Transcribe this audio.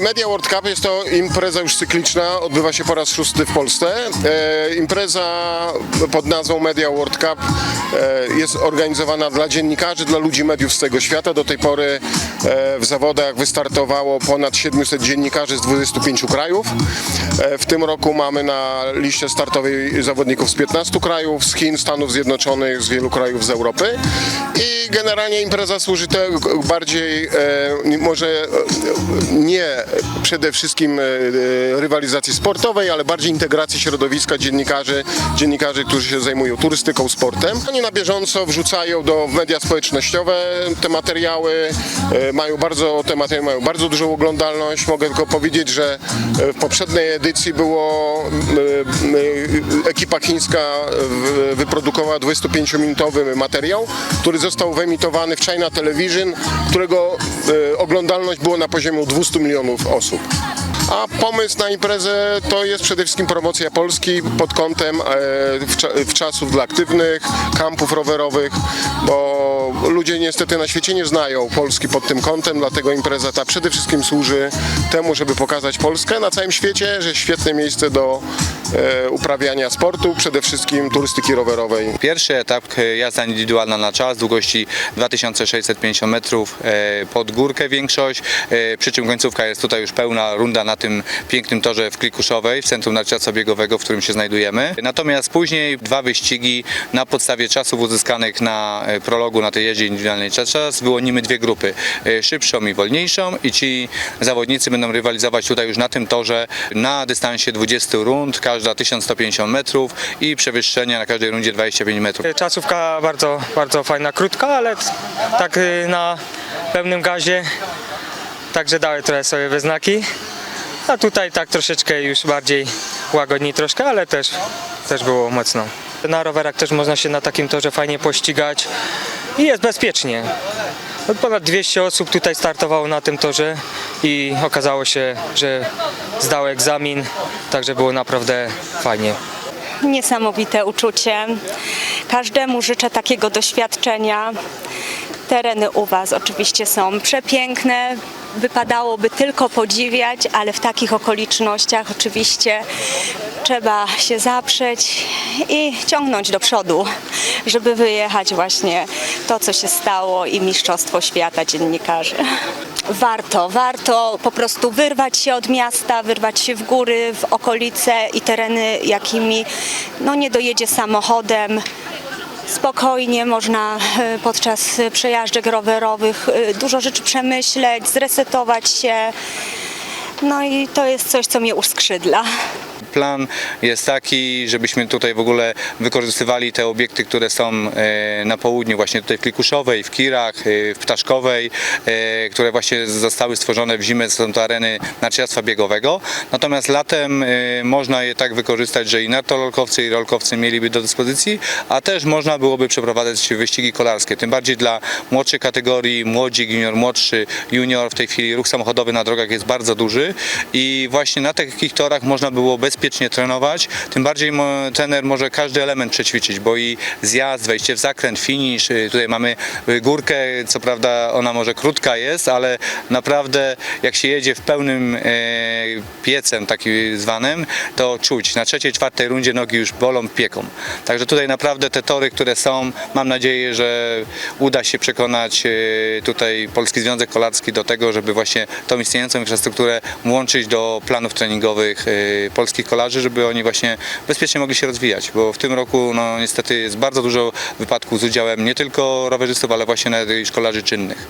Media World Cup jest to impreza już cykliczna, odbywa się po raz szósty w Polsce. E, impreza pod nazwą Media World Cup jest organizowana dla dziennikarzy, dla ludzi mediów z całego świata. Do tej pory e, w zawodach wystartowało ponad 700 dziennikarzy z 25 krajów. E, w tym roku mamy na liście startowej zawodników z 15 krajów, z Chin, Stanów Zjednoczonych, z wielu krajów z Europy. I generalnie impreza służy te bardziej, e, może e, nie przede wszystkim e, e, rywalizacji sportowej, ale bardziej integracji środowiska dziennikarzy, dziennikarzy, którzy się zajmują turystyką, sportem. Na bieżąco wrzucają do media społecznościowe te materiały, e, mają bardzo, te materiały mają bardzo dużą oglądalność. Mogę tylko powiedzieć, że e, w poprzedniej edycji było e, ekipa chińska wyprodukowała 25-minutowy materiał, który został wyemitowany w China Television, którego oglądalność było na poziomie 200 milionów osób. A pomysł na imprezę to jest przede wszystkim promocja Polski pod kątem e, wcza- wczasów dla aktywnych, kampów rowerowych, bo ludzie niestety na świecie nie znają Polski pod tym kątem, dlatego impreza ta przede wszystkim służy temu, żeby pokazać Polskę na całym świecie, że świetne miejsce do e, uprawiania sportu, przede wszystkim turystyki rowerowej. Pierwszy etap e, jazda indywidualna na czas, długości 2650 metrów pod górkę większość, przy czym końcówka jest tutaj już pełna runda na tym pięknym torze w Klikuszowej, w centrum narciarstwa biegowego, w którym się znajdujemy. Natomiast później dwa wyścigi na podstawie czasów uzyskanych na e, prologu na tej jeździe indywidualnej na czas wyłonimy dwie grupy, e, szybszą i wolniejszą i ci zawodnicy będą rywalizować tutaj już na tym torze na dystansie 20 rund, każda 1150 metrów i przewyższenie na każdej rundzie 25 metrów. Czasówka bardzo, bardzo fajna, krótka, ale tak na pełnym gazie, także dały trochę sobie we znaki. A tutaj tak troszeczkę już bardziej łagodniej troszkę, ale też, też było mocno. Na rowerach też można się na takim torze fajnie pościgać i jest bezpiecznie. Ponad 200 osób tutaj startowało na tym torze i okazało się, że zdało egzamin, także było naprawdę fajnie. Niesamowite uczucie. Każdemu życzę takiego doświadczenia. Tereny u Was oczywiście są przepiękne. Wypadałoby tylko podziwiać, ale w takich okolicznościach oczywiście trzeba się zaprzeć i ciągnąć do przodu, żeby wyjechać właśnie to, co się stało i Mistrzostwo Świata Dziennikarzy. Warto, warto po prostu wyrwać się od miasta, wyrwać się w góry, w okolice i tereny, jakimi no, nie dojedzie samochodem. Spokojnie można e, podczas przejażdżek rowerowych e, dużo rzeczy przemyśleć, zresetować się. No i to jest coś, co mnie uskrzydla. Plan jest taki, żebyśmy tutaj w ogóle wykorzystywali te obiekty, które są e, na południu, właśnie tutaj w Klikuszowej, w Kirach, e, w Ptaszkowej, e, które właśnie zostały stworzone w zimę, są to areny narciarstwa biegowego. Natomiast latem można je tak wykorzystać, że i nartololkowcy i rolkowcy mieliby do dyspozycji, a też można byłoby przeprowadzać wyścigi kolarskie, tym bardziej dla młodszej kategorii, młodzik, junior, młodszy, junior. W tej chwili ruch samochodowy na drogach jest bardzo duży i właśnie na takich torach można było bezpiecznie trenować, tym bardziej trener może każdy element przećwiczyć, bo i zjazd, wejście w zakręt, finish, y, tutaj mamy y, górkę, co prawda ona może krótka jest, ale naprawdę jak się jedzie w pełnym e, piecem taki zwanym, to czuć. Na trzeciej, czwartej rundzie nogi już bolą, pieką. Także tutaj naprawdę te tory, które są, mam nadzieję, że uda się przekonać e, tutaj Polski Związek Kolarski do tego, żeby właśnie tą istniejącą infrastrukturę włączyć do planów treningowych e, polskich kolarzy, żeby oni właśnie bezpiecznie mogli się rozwijać, bo w tym roku no niestety jest bardzo dużo wypadków z udziałem nie tylko rowerzystów, ale właśnie nawet i szkolarzy czynnych.